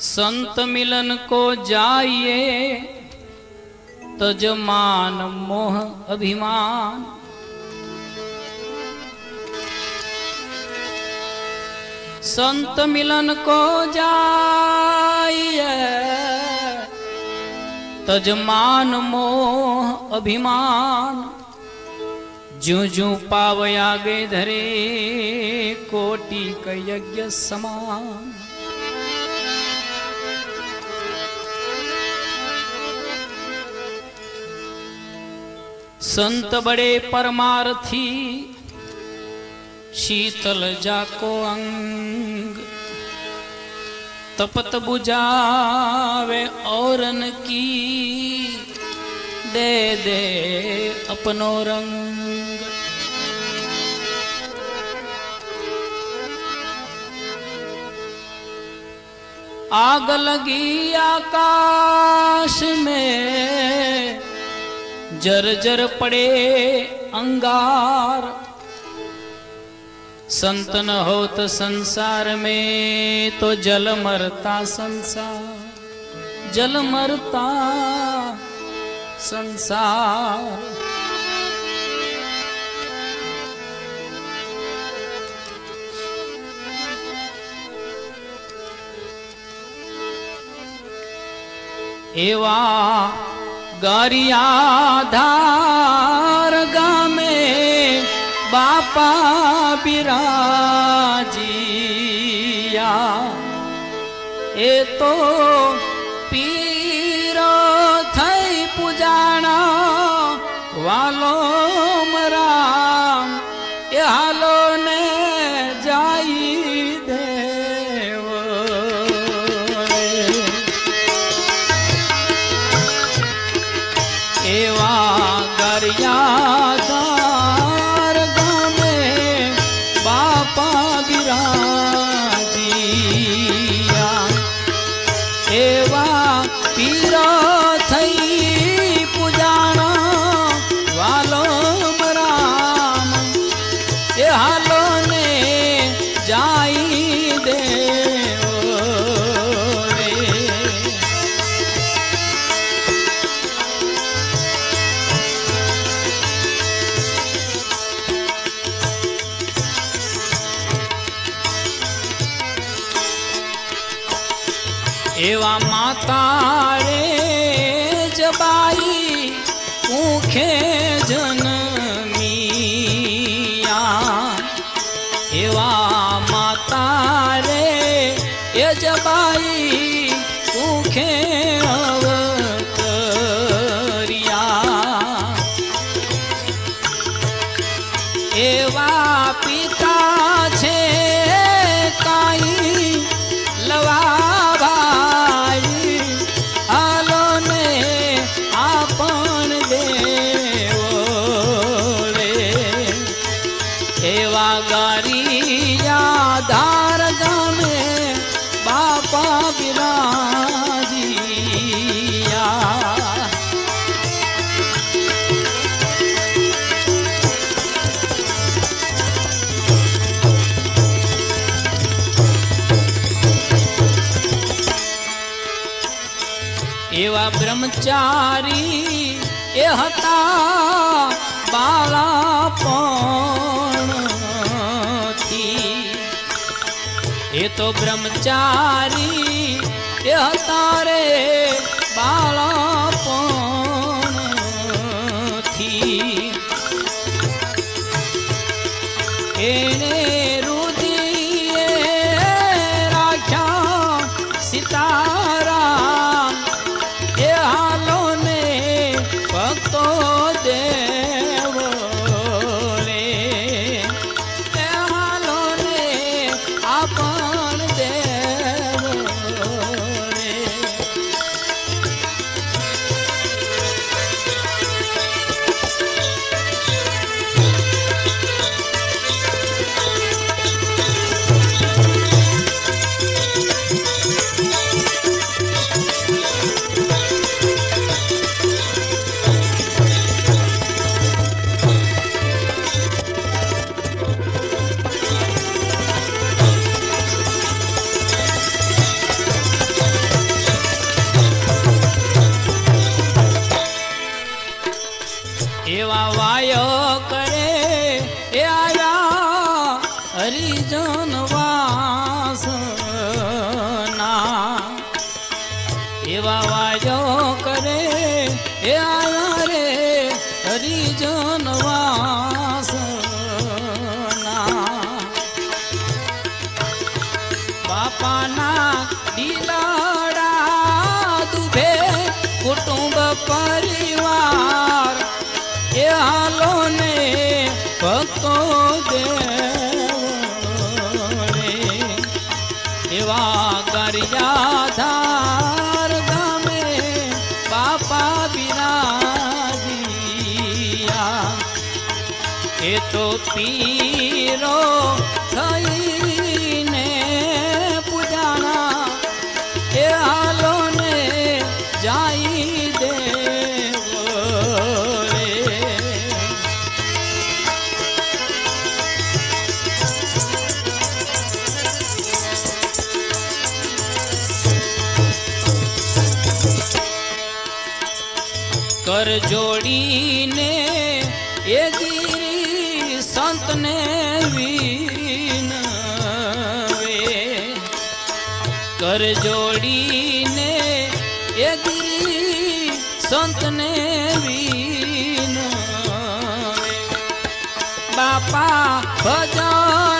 संत मिलन को जाइए तजमान मोह अभिमान। संत मिलन को जाइए तजमान मोह अभिमान। जू जू पावया गे धरे, कोटि का यज्ञ समान। संत बड़े परमार्थी, शीतल जाको अंग। तपत बुझावे औरन की, दे दे अपनो रंग। आग लगी आकाश में जर जर पड़े अंगार। संत न हो तो संसार में तो जल मरता संसार। जल मरता संसार। एवा गरिया धार गामे बापा बिराजिया। ए तो पीरो रखे गारिया धारगा में बापा बिराजिया। एवा ब्रह्मचारी ए हता बाला पा એ તો બ્રહ્મચારી એ હતા રે બાળાપણથી એવા વાયો કરે એ આયા હરિજન વાસના એવા વાયો કરે એ આયા રે હરિજન વાસના ભક્તો દેવ એવા કર્યા કર જોડીને એ ગીરી સંતને વિનવે. કર જોડીને એ ગીરી સંતને વિનવે. બાપા ભજન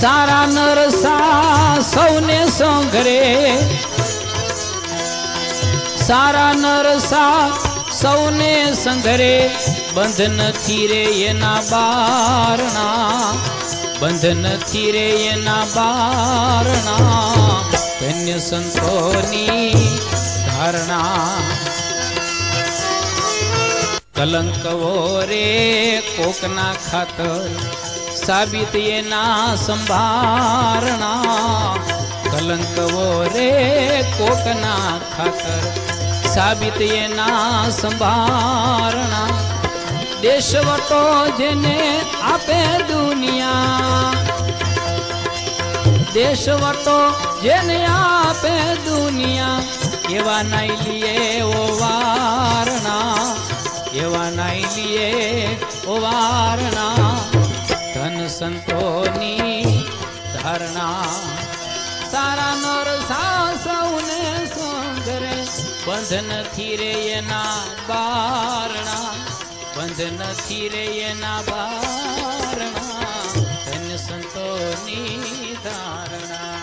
સારા નરસા સૌને સંઘરે સારા નરસા સૌને સંઘરે બંધ નથી રે એના બારણા. બંધ નથી રે એના બારણા. ધન્ય સંતોની ધારણા. કલંકવો રે કોકના ખાતર साबित ये ना संभारणा कलंक वो रे कोकना खाकर। साबित ये ना संभारणा देशवटो जेने आपे दुनिया। देशवटो जेने आपे दुनिया। एवा नहीं लिए ओवा સંતોની ધારણા. સારા નર સૌને સુંદરે બંધ નથી રે એના બારણા. બંધ નથી રે એના બારણા ધન સંતોની ધારણા.